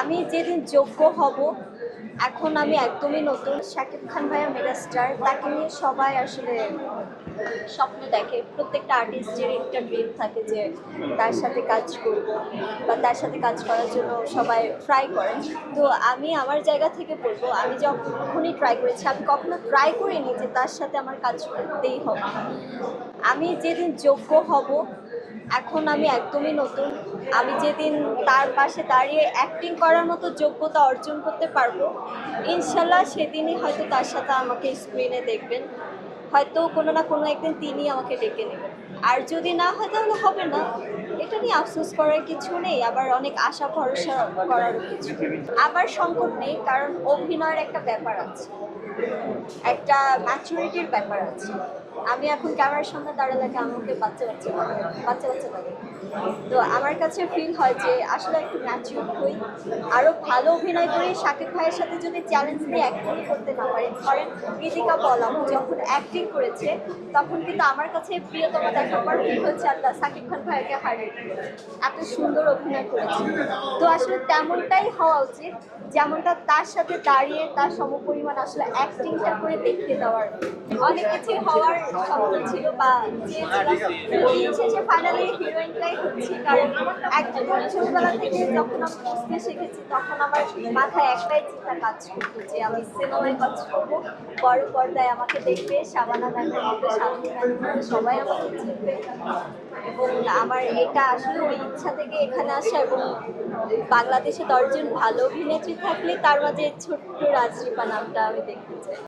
আমি যেদিন যোগ্য হব, এখন আমি একদমই নতুন। শাকিব খান ভাইয়া মেগাস্টার তাকে নিয়ে সবাই আসলে স্বপ্ন দেখে। প্রত্যেকটা আর্টিস্টের একটা ড্রিম থাকে যে তার সাথে কাজ করব বা তার সাথে কাজ করার জন্য সবাই ট্রাই করে। তো আমি আমার জায়গা থেকে বলব, আমি যখনই ট্রাই করেছি, আমি কখনো ট্রাই করিনি যে তার সাথে আমার কাজ করতেই হবে। আমি যেদিন যোগ্য হব এখন আমি একদমই নতুন। আমি যেদিন তার পাশে দাঁড়িয়ে অ্যাক্টিং করার মতো যোগ্যতা অর্জন করতে পারব, ইনশাল্লাহ সেদিনই হয়তো তার সাথে আমাকে স্ক্রিনে দেখবেন। হয়তো কোনো না কোনো একদিন তিনি আমাকে ডেকে নেবেন। আর যদি না হয় তাহলে হবে না। এটা নিয়ে আফসোস করার কিছু নেই, আবার অনেক আশা, ভরসা করার কিছু। আবার সংকট নেই, কারণ অভিনয়ের একটা ব্যাপার আছে। একটা ম্যাচুরিটির ব্যাপার আছে। আমি এখন ক্যামেরার সামনে দাঁড়ালে আমাকে বাচ্চা বাচ্চা বাচ্চা বাচ্চা লাগে তো আমার কাছে ফিল হয় যে আসলে একটু ম্যাচিউর হই আরও ভালো অভিনয় করে, শাকিব ভাইয়ের সাথে যদি চ্যালেঞ্জ নিয়ে অ্যাক্টিং করতে না পারি। ধরেন গীতিকা বলাম যখন অ্যাক্টিং করেছে, তখন কিন্তু আমার কাছে প্রিয়তম পর ফিল হচ্ছে, আল্লাহ, শাকিব খান ভাইকে হারিয়ে এত সুন্দর অভিনয় করেছে। তো আসলে তেমনটাই হওয়া উচিত, যেমনটা তার সাথে দাঁড়িয়ে তার সমপরিমাণ আসলে অ্যাক্টিংটা করে দেখিয়ে দেওয়ার। অনেক কিছু হওয়ার স্বপ্ন ছিল বা দিন শেষে ফাইনালি হিরোইনটাই হচ্ছে, কারণ একদম ছোটবেলা থেকে যখন আমি বুঝতে শিখেছি, তখন আমার মাথায় একটাই চিন্তা কাজ করতো যে আমি সিনেমায় কাজ করব, বড় পর্দায় আমাকে দেখবে, সাবানা ম্যামের মতো সামনে সবাই আমাকে চিনবে। এবং আমার এটা আসলে ওই ইচ্ছা থেকে এখানে আসা এবং বাংলাদেশে দশজন ভালো অভিনেত্রী থাকলে তার মাঝে ছোট্ট রাজরিপা নামটা আমি দেখতে চাই।